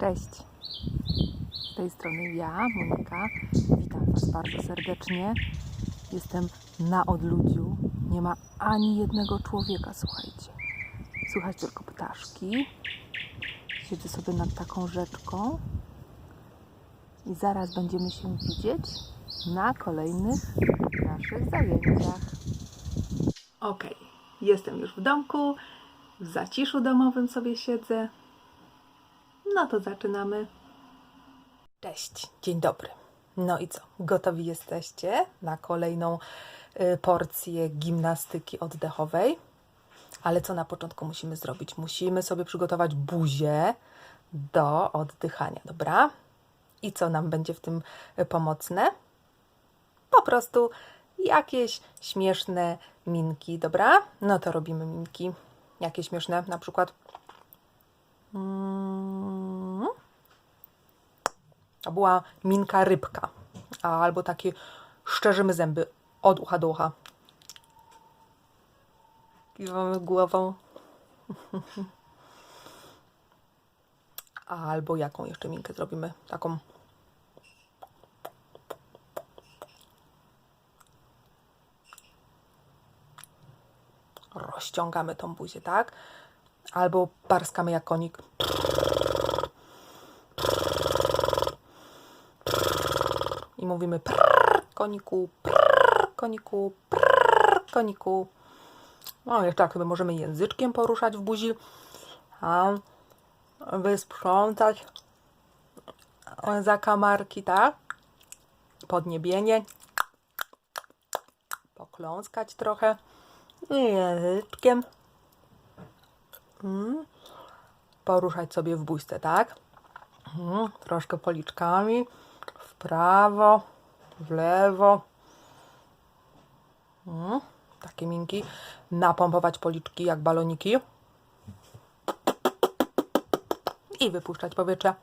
Cześć. Z tej strony ja, Monika. Witam Was bardzo serdecznie. Jestem na odludziu. Nie ma ani jednego człowieka, słuchajcie. Słychać tylko ptaszki. Siedzę sobie nad taką rzeczką. I zaraz będziemy się widzieć na kolejnych naszych zajęciach. Ok, jestem już w domku. W zaciszu domowym sobie siedzę. No to zaczynamy. Cześć, dzień dobry. No i co? Gotowi jesteście na kolejną y, porcję gimnastyki oddechowej? Ale co na początku musimy zrobić? Musimy sobie przygotować buzię do oddychania, dobra? I co nam będzie w tym y, pomocne? Po prostu jakieś śmieszne minki, dobra? No to robimy minki. Jakie śmieszne? Na przykład. To była minka rybka. Albo takie szczerzymy zęby od ucha do ucha. Kiwamy głową. Albo jaką jeszcze minkę zrobimy? Taką. Rozciągamy tą buzię, tak? Albo parskamy jak konik. Mówimy prrr, koniku, prrr, koniku, prrr, koniku. No, jeszcze tak sobie możemy języczkiem poruszać w buzi. A wysprzątać zakamarki, tak? Podniebienie. Pokląskać trochę. Języczkiem. Mm. Poruszać sobie w buźce, tak? Mm. Troszkę policzkami. Prawo, w lewo. Mm. Takie minki. Napompować policzki jak baloniki. I wypuszczać powietrze.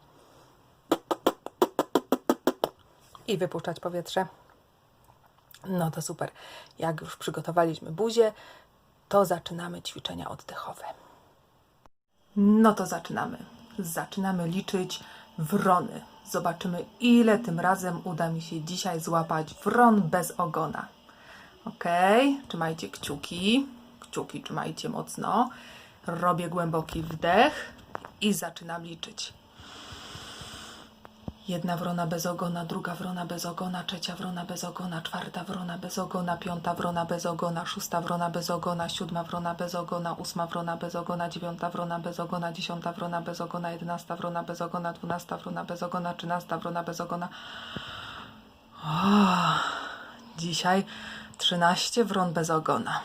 I wypuszczać powietrze. No to super. Jak już przygotowaliśmy buzię, to zaczynamy ćwiczenia oddechowe. No to zaczynamy. Zaczynamy liczyć wrony. Zobaczymy, ile tym razem uda mi się dzisiaj złapać wron bez ogona. Ok, trzymajcie kciuki. Kciuki trzymajcie mocno. Robię głęboki wdech i zaczynam liczyć. Jedna wrona bez ogona, druga wrona bez ogona, trzecia wrona bez ogona, czwarta wrona bez ogona, piąta wrona bez ogona, szósta wrona bez ogona, siódma wrona bez ogona, ósma wrona bez ogona, dziewiąta wrona bez ogona, dziesiąta wrona bez ogona, jedenasta wrona bez ogona, dwunasta wrona bez ogona, trzynasta wrona bez ogona. Dzisiaj trzynaście wron bez ogona.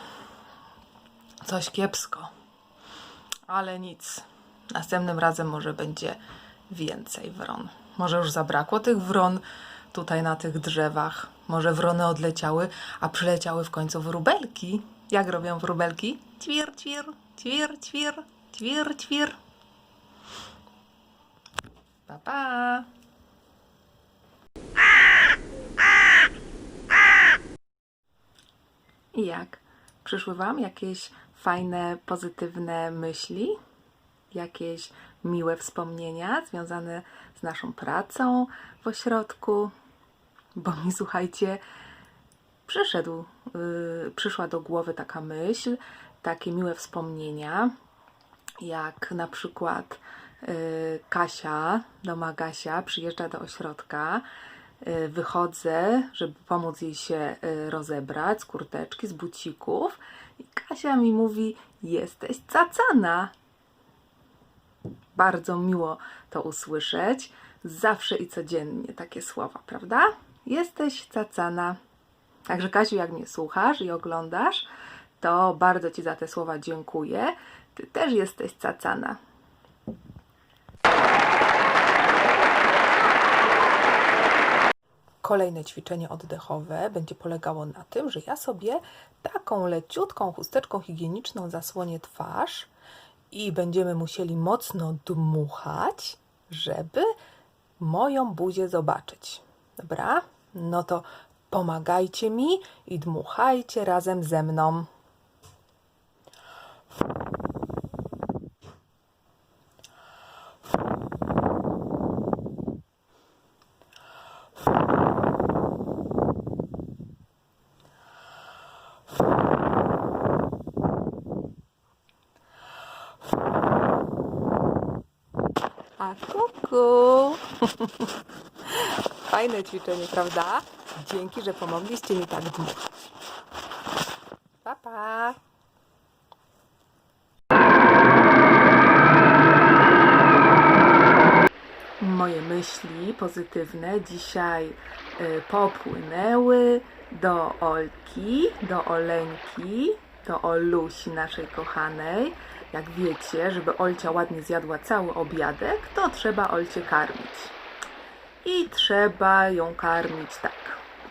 Coś kiepsko, ale nic. Następnym razem może będzie więcej wron. Może już zabrakło tych wron tutaj na tych drzewach. Może wrony odleciały, a przyleciały w końcu wróbelki. Jak robią wróbelki? Ćwir, ćwir, ćwir, ćwir, ćwir, ćwir. Pa, pa. I jak? Przyszły Wam jakieś fajne, pozytywne myśli? Jakieś miłe wspomnienia związane z naszą pracą w ośrodku? Bo mi, słuchajcie, przyszedł, yy, przyszła do głowy taka myśl, takie miłe wspomnienia, jak na przykład yy, Kasia, doma Gasia, przyjeżdża do ośrodka, yy, wychodzę, żeby pomóc jej się yy, rozebrać z kurteczki, z bucików i Kasia mi mówi, jesteś cacana. Bardzo miło to usłyszeć. Zawsze i codziennie takie słowa, prawda? Jesteś cacana. Także Kasiu, jak mnie słuchasz i oglądasz, to bardzo Ci za te słowa dziękuję. Ty też jesteś cacana. Kolejne ćwiczenie oddechowe będzie polegało na tym, że ja sobie taką leciutką chusteczką higieniczną zasłonię twarz i będziemy musieli mocno dmuchać, żeby moją buzię zobaczyć. Dobra? No to pomagajcie mi i dmuchajcie razem ze mną. A kuku. Fajne ćwiczenie, prawda? Dzięki, że pomogliście mi tak dmuchać. Pa, pa. Moje myśli pozytywne dzisiaj y, popłynęły do Olki, do Oleńki, do Olusi naszej kochanej. Jak wiecie, żeby Olcia ładnie zjadła cały obiadek, to trzeba Olcie karmić. I trzeba ją karmić tak.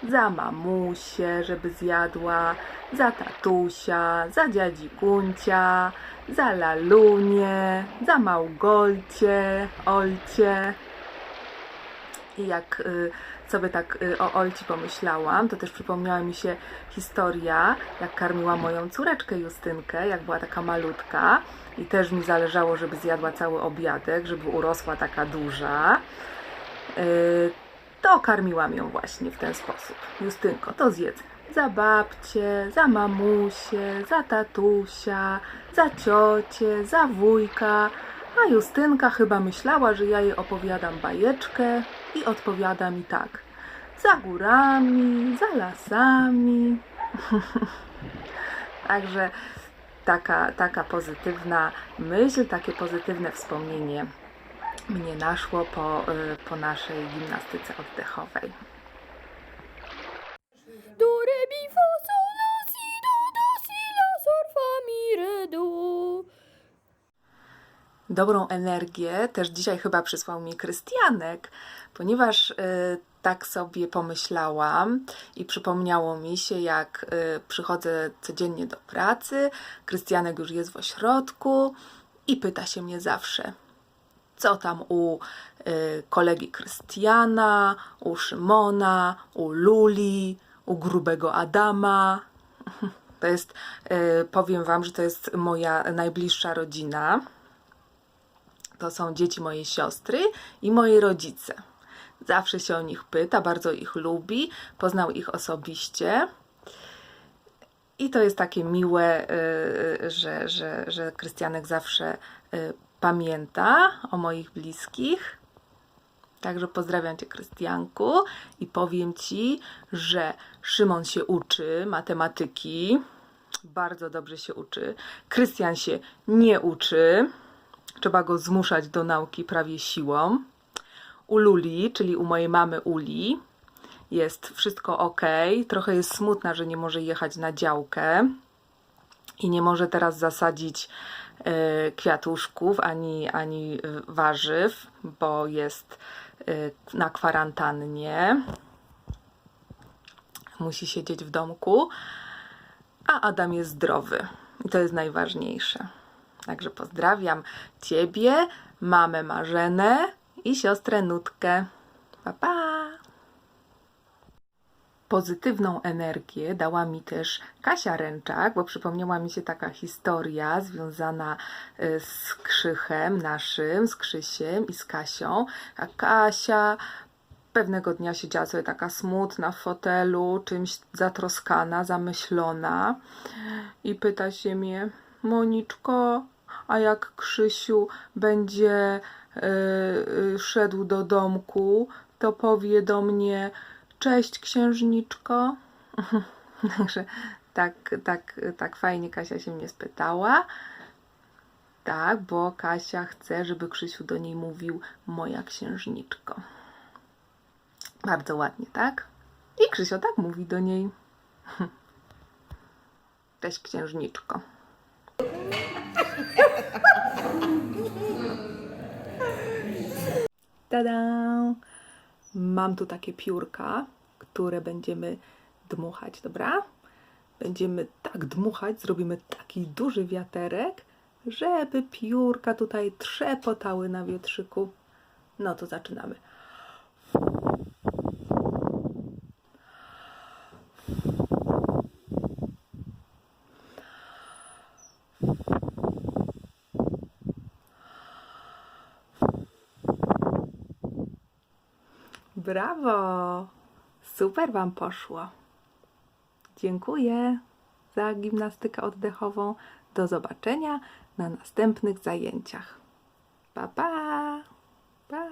Za mamusię, żeby zjadła, za tatusia, za dziadzi Kuncia, za Lalunię, za Małgolcie, Olcie. I jak y, sobie tak y, o Olci pomyślałam, to też przypomniała mi się historia, jak karmiła moją córeczkę Justynkę, jak była taka malutka i też mi zależało, żeby zjadła cały obiadek, żeby urosła taka duża. Y, to karmiłam ją właśnie w ten sposób. Justynko, to zjedz za babcię, za mamusię, za tatusia, za ciocię, za wujka, a Justynka chyba myślała, że ja jej opowiadam bajeczkę i odpowiada mi tak. Za górami, za lasami. Także taka, taka pozytywna myśl, takie pozytywne wspomnienie mnie naszło po, y, po naszej gimnastyce oddechowej. Do, re, mi, Dobrą energię też dzisiaj chyba przysłał mi Krystianek, ponieważ y, tak sobie pomyślałam i przypomniało mi się, jak y, przychodzę codziennie do pracy. Krystianek już jest w ośrodku i pyta się mnie zawsze, co tam u y, kolegi Krystiana, u Szymona, u Luli, u grubego Adama. To jest, powiem Wam, że to jest moja najbliższa rodzina. To są dzieci mojej siostry i moi rodzice. Zawsze się o nich pyta, bardzo ich lubi, poznał ich osobiście. I to jest takie miłe, y, że, że, że Krystianek zawsze y, pamięta o moich bliskich. Także pozdrawiam Cię, Krystianku, i powiem Ci, że Szymon się uczy matematyki. Bardzo dobrze się uczy. Krystian się nie uczy. Trzeba go zmuszać do nauki prawie siłą. U Luli, czyli u mojej mamy Uli, jest wszystko ok. Trochę jest smutna, że nie może jechać na działkę i nie może teraz zasadzić e, kwiatuszków ani, ani e, warzyw, bo jest e, na kwarantannie. Musi siedzieć w domku, a Adam jest zdrowy i to jest najważniejsze. Także pozdrawiam Ciebie, mamę Marzenę i siostrę Nutkę. Pa, pa! Pozytywną energię dała mi też Kasia Ręczak, bo przypomniała mi się taka historia związana y, z Krzychem naszym, z Krzysiem i z Kasią. A Kasia pewnego dnia siedziała sobie taka smutna w fotelu, czymś zatroskana, zamyślona i pyta się mnie, Moniczko, a jak Krzysiu będzie y, y, szedł do domku, to powie do mnie cześć księżniczko. Także tak, tak, tak fajnie Kasia się mnie spytała. Tak, bo Kasia chce, żeby Krzysiu do niej mówił moja księżniczko. Bardzo ładnie, tak? I Krzysio tak mówi do niej. Cześć księżniczko. Tada! Mam tu takie piórka, które będziemy dmuchać, dobra? Będziemy tak dmuchać, zrobimy taki duży wiaterek, żeby piórka tutaj trzepotały na wietrzyku. No to zaczynamy. Brawo! Super Wam poszło. Dziękuję za gimnastykę oddechową. Do zobaczenia na następnych zajęciach. Pa, pa! Pa!